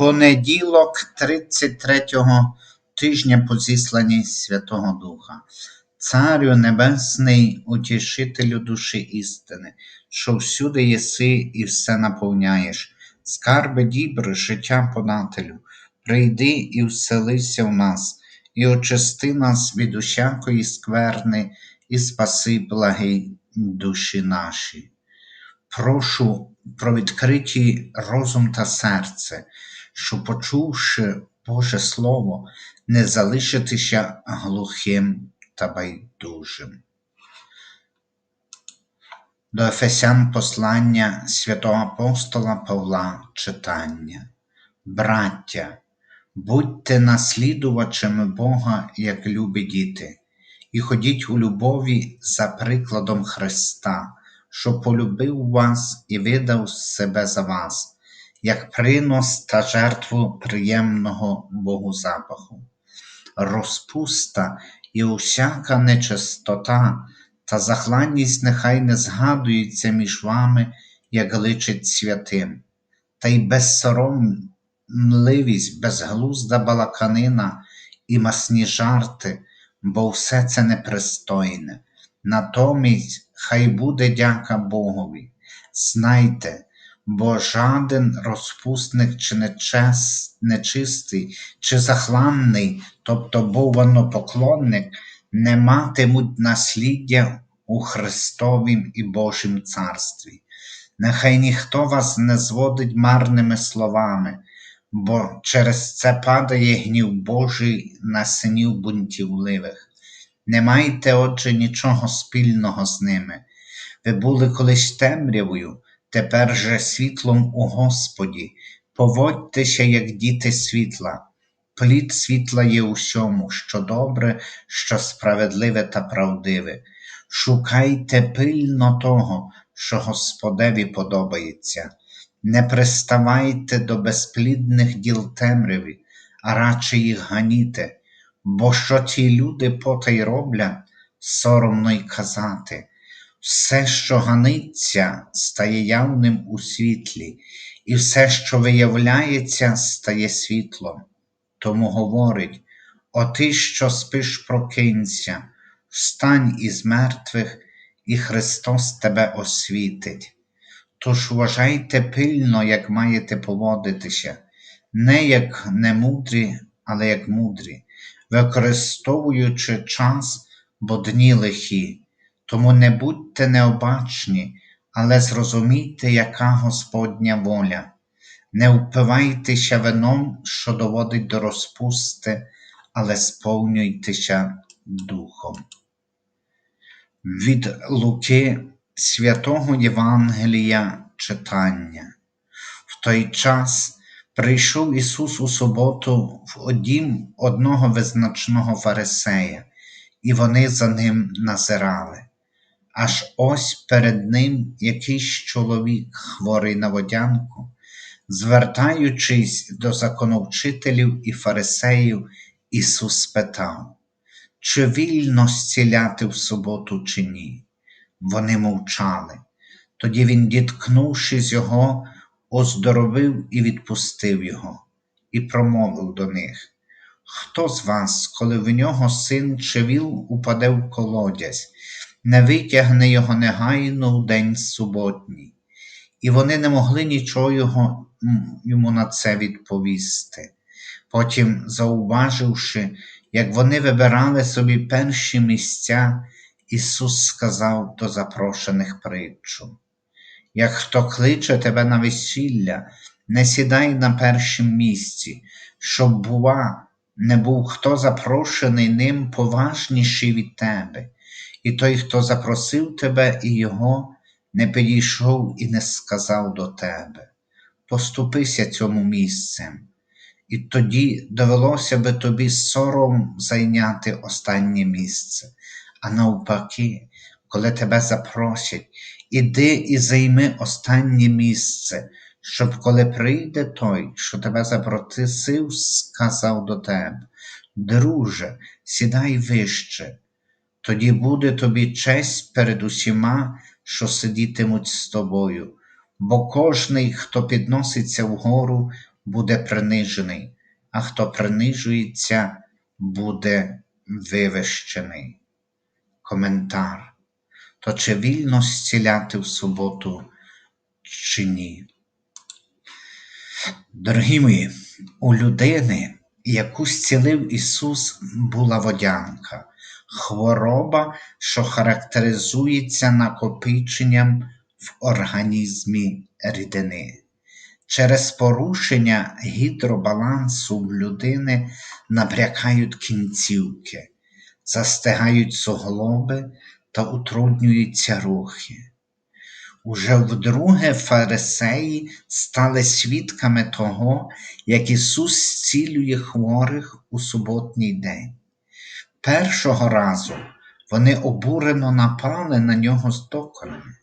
Понеділок 33-го тижня по зісланні Святого Духа, Царю Небесний, утішителю душі істини, що всюди єси і все наповняєш, скарби дібр, життя подателю, прийди і вселися в нас, і очисти нас від усякої скверни, і спаси благі душі наші. Прошу про відкриті розум та серце, що, почувши Боже Слово, не залишитися глухим та байдужим. До Ефесян послання святого апостола Павла читання. Браття, будьте наслідувачами Бога, як любі діти, і ходіть у любові за прикладом Христа, що полюбив вас і видав себе за вас, як принос та жертву приємного Богу запаху. Розпуста і усяка нечистота та захланність нехай не згадуються між вами, як личить святим, та й безсоромливість, безглузда балаканина і масні жарти, бо все це непристойне. Натомість хай буде дяка Богові. Знайте, бо жаден розпусник чи нечистий, чи захланний, тобто бованопоклонник, не матимуть насліддя у Христовім і Божім царстві. Нехай ніхто вас не зводить марними словами, бо через це падає гнів Божий на синів бунтівливих. Не майте, отже, нічого спільного з ними. Ви були колись темрявою, тепер же світлом у Господі. Поводьтеся, як діти світла. Плід світла є усьому, що добре, що справедливе та правдиве. Шукайте пильно того, що Господеві подобається. Не приставайте до безплідних діл темряві, а радше їх ганіте. Бо що ті люди потай роблять, соромно й казати, все, що ганиться, стає явним у світлі, і все, що виявляється, стає світлом. Тому говорить: О ти, що спиш, прокинься, встань із мертвих, і Христос тебе освітить. Тож вважайте пильно, як маєте поводитися, не як немудрі, але як мудрі використовуючи час, бо дні лихі, тому не будьте необачні, але зрозумійте, яка Господня воля. Не впивайтеся вином, що доводить до розпусти, але сповнюйтеся Духом. Від Луки святого Євангелія читання. В той час Прийшов Ісус у суботу в дім одного визначного фарисея, і вони за ним назирали. Аж ось перед ним якийсь чоловік, хворий на водянку, звертаючись до законовчителів і фарисеїв, Ісус спитав, чи вільно зціляти в суботу, чи ні? Вони мовчали. Тоді він, діткнувшись його, оздоровив і відпустив його, і промовив до них Хто з вас, коли в нього син чи віл упаде в колодязь, не витягне його негайно в день суботній, і вони не могли нічого його, йому на це відповісти. Потім, зауваживши, як вони вибирали собі перші місця, Ісус сказав до запрошених притчу як хто кличе тебе на весілля, не сідай на першім місці, щоб, бува, не був хто запрошений ним поважніший від тебе, і той, хто запросив тебе і його, не підійшов і не сказав до тебе. Поступися цьому місцем, і тоді довелося би тобі сором зайняти останнє місце, а навпаки, коли тебе запросять, іди і займи останнє місце, щоб коли прийде той, що тебе запросив, сказав до тебе, друже, сідай вище, тоді буде тобі честь перед усіма, що сидітимуть з тобою, бо кожний, хто підноситься вгору, буде принижений, а хто принижується, буде вивищений. Коментар. То чи вільно зціляти в суботу чи ні? Дорогі мої, у людини, яку зцілив Ісус, була водянка, хвороба, що характеризується накопиченням в організмі рідини. Через порушення гідробалансу в людини набрякають кінцівки, застигають суглоби та утруднюються рухи. Уже вдруге фарисеї стали свідками того, як Ісус зцілює хворих у суботній день. Першого разу вони обурено напали на нього з докорами.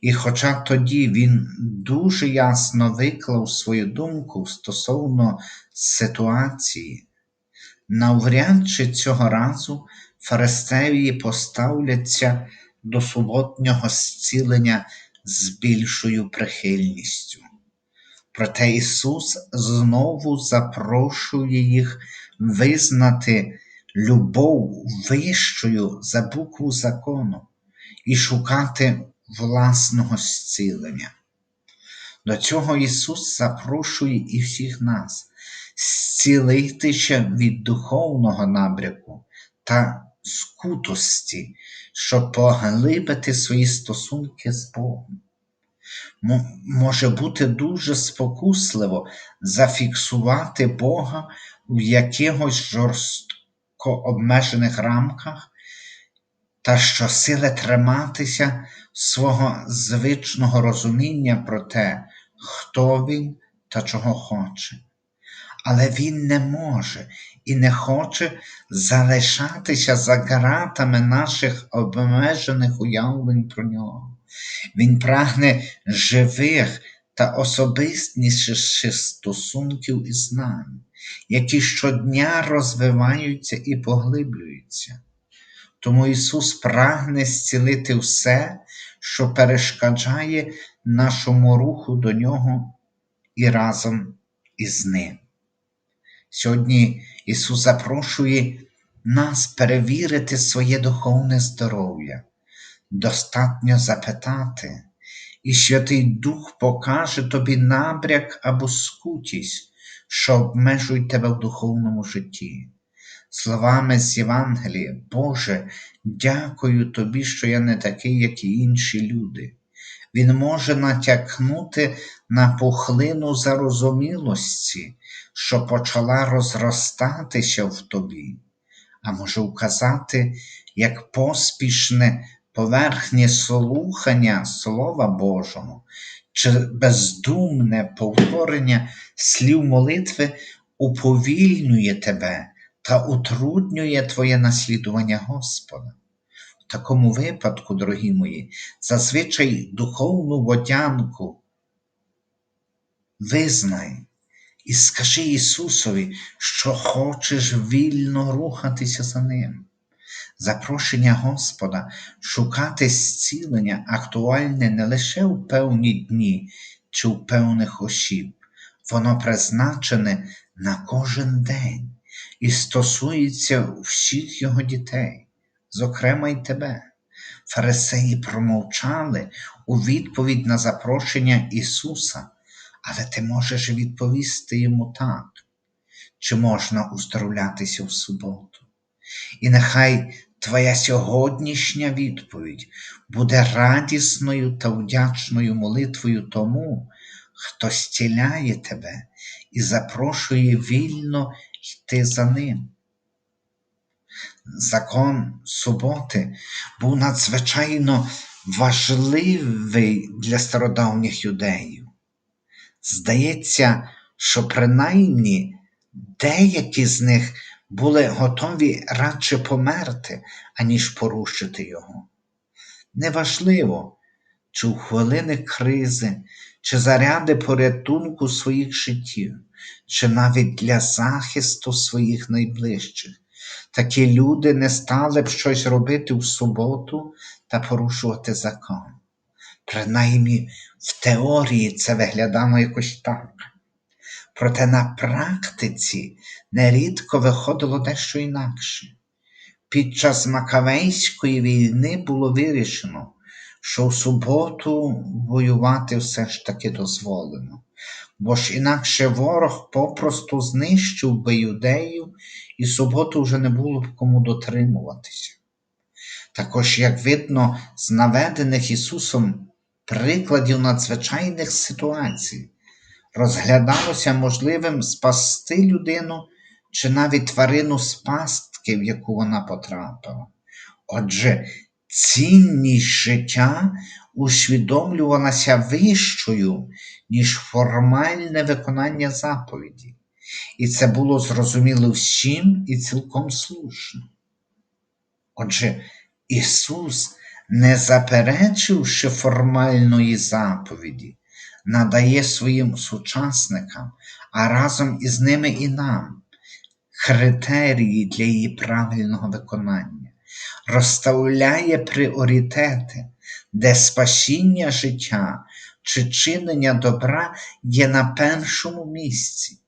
І хоча тоді він дуже ясно виклав свою думку стосовно ситуації, навряд чи цього разу фарисеї поставляться до суботнього зцілення з більшою прихильністю. Проте Ісус знову запрошує їх визнати любов вищою за букву закону і шукати власного зцілення. До цього Ісус запрошує і всіх нас зцілитися від духовного набряку та скутості, щоб поглибити свої стосунки з Богом. Може бути дуже спокусливо зафіксувати Бога в якихось жорстко обмежених рамках та щосили триматися свого звичного розуміння про те, хто він та чого хоче. Але він не може і не хоче залишатися за ґратами наших обмежених уявлень про нього. Він прагне живих та особистіших стосунків із нами, які щодня розвиваються і поглиблюються. Тому Ісус прагне зцілити все, що перешкоджає нашому руху до Нього і разом із Ним. Сьогодні Ісус запрошує нас перевірити своє духовне здоров'я. Достатньо запитати, і Святий Дух покаже тобі набряк або скутість, що обмежують тебе в духовному житті. Словами з Євангелія, Боже, дякую тобі, що я не такий, як і інші люди. Він може натякнути на пухлину зарозумілості, що почала розростатися в тобі, а може вказати, як поспішне поверхнє слухання Слова Божого чи бездумне повторення слів молитви уповільнює тебе та утруднює твоє наслідування Господа. В такому випадку, дорогі мої, зазвичай духовну водянку визнай і скажи Ісусові, що хочеш вільно рухатися за Ним. Запрошення Господа шукати зцілення актуальне не лише у певні дні чи у певних осіб, воно призначене на кожен день і стосується всіх його дітей, зокрема й тебе. Фарисеї промовчали у відповідь на запрошення Ісуса, але ти можеш відповісти йому так, чи можна уздоровлятися в суботу. І нехай твоя сьогоднішня відповідь буде радісною та вдячною молитвою тому, хто зціляє тебе і запрошує вільно йти за ним. Закон суботи був надзвичайно важливий для стародавніх юдеїв. Здається, що принаймні деякі з них були готові радше померти, аніж порушити його. Неважливо, чи у хвилини кризи, чи заряди порятунку своїх життів, чи навіть для захисту своїх найближчих. Такі люди не стали б щось робити в суботу та порушувати закон. Принаймні в теорії це виглядало якось так. Проте на практиці нерідко виходило дещо інакше. Під час Макавейської війни було вирішено, що в суботу воювати все ж таки дозволено, бо ж інакше ворог попросту знищив би юдею, і суботу вже не було б кому дотримуватися. Також, як видно, з наведених Ісусом прикладів надзвичайних ситуацій, розглядалося можливим спасти людину чи навіть тварину з пастки, в яку вона потрапила. Отже, цінність життя усвідомлювалася вищою, ніж формальне виконання заповіді, і це було зрозуміло всім і цілком слушно. Отже, Ісус, не заперечивши формальної заповіді, надає своїм сучасникам, а разом із ними і нам критерії для її правильного виконання, розставляє пріоритети, де спасіння життя чи чинення добра є на першому місці.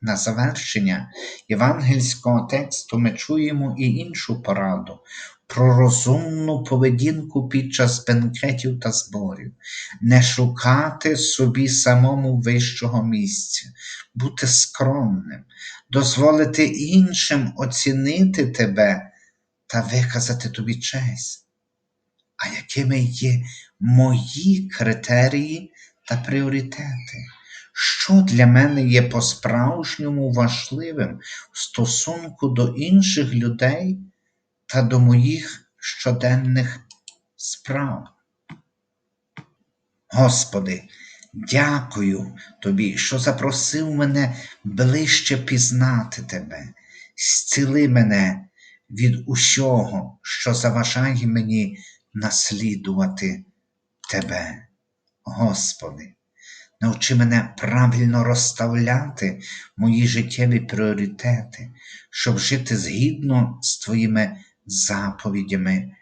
На завершення євангельського тексту ми чуємо і іншу пораду про розумну поведінку під час бенкетів та зборів, не шукати собі самому вищого місця, бути скромним, дозволити іншим оцінити тебе та виказати тобі честь. А якими є мої критерії та пріоритети? Що для мене є по-справжньому важливим в стосунку до інших людей та до моїх щоденних справ? Господи, дякую Тобі, що запросив мене ближче пізнати Тебе, зціли мене від усього, що заважає мені наслідувати Тебе, Господи. Навчи мене правильно розставляти мої життєві пріоритети, щоб жити згідно з Твоїми заповідями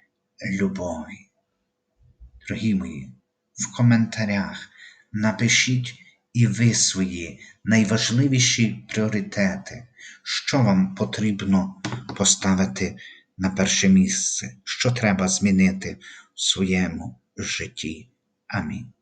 любові. Дорогі мої, в коментарях напишіть і ви свої найважливіші пріоритети, що вам потрібно поставити на перше місце, що треба змінити в своєму житті. Амінь.